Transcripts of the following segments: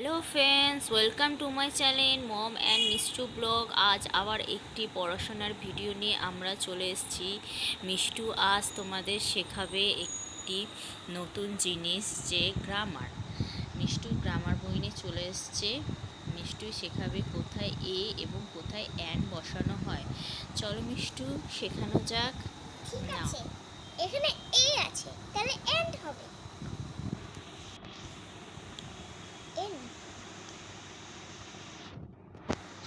Hello friends welcome to my channel mom and Mishtu blog আজ আবার একটি পড়াশোনার ভিডিও নিয়ে আমরা চলে এসেছি। মিষ্টু আজ তোমাদের শেখাবে একটি নতুন জিনিস যে গ্রামার মিষ্টু গ্রামার বই নিয়ে চলে এসছে। মিষ্টুই শেখাবে কোথায় এ এবং কোথায় অ্যান বসানো হয়। চলো মিষ্টু শেখানো যাক। এখানে এ আছে তাহলে এন্ড হবে এন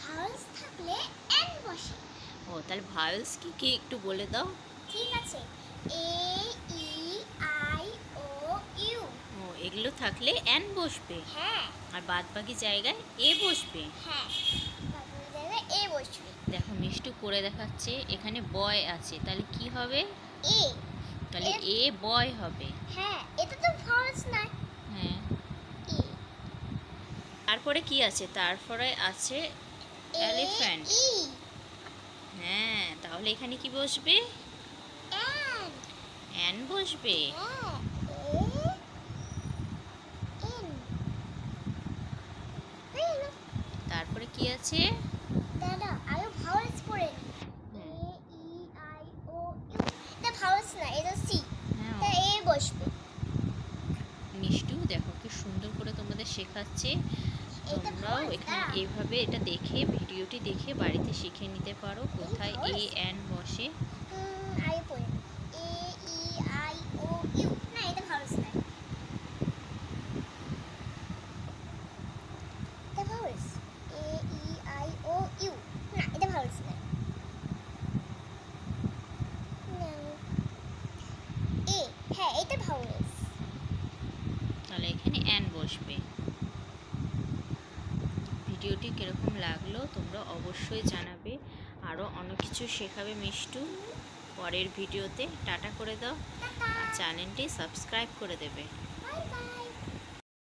হাউস থাকলে এন বসে। ও তাহলে ভায়োলস কি কি একটু বলে দাও। ঠিক আছে। এ ই আই ও ইউ। ও এগুলো থাকলে অ্যান বসবে। হ্যাঁ। আর বাদ বাকি জায়গায় এ বসবে। হ্যাঁ। তারপরে এ বসবে। দেখো মিষ্টু করে দেখাচ্ছে এখানে বয় আছে। তাহলে কি হবে? এ। তাহলে এ- বয় হবে। হ্যাঁ এটা তো হাউস না হ্যাঁ ই তারপরে কি আছে? তারপরে আছে Elephant. ই হ্যাঁ তাহলে এখানে কি বসবে? অ্যান বসবে। হ্যাঁ তারপরে কি আছে? দাদা আরও ভাওয়েলস পড়ে। A E I O U এটা ভাওয়েলস না এটা সি হ্যাঁ। এ বসবে। মিষ্টু দেখো কি সুন্দর করে তোমাদের শেখাচ্ছে। তোমরাও এখানে। এইভাবে এটা দেখে ভিডিওটি দেখে বাড়িতে শিখে নিতে পারো কোথায় এ? অ্যান বসে হ্যাঁ এটা তাহলে এখানে অ্যান বসবে ভিডিওটি কীরকম লাগল তোমরা অবশ্যই জানাবে। আরও অনেক কিছু শেখাবে মিষ্টু। পরের ভিডিওতে টাটা করে দাও। আর চ্যানেলটি সাবস্ক্রাইব করে দেবে।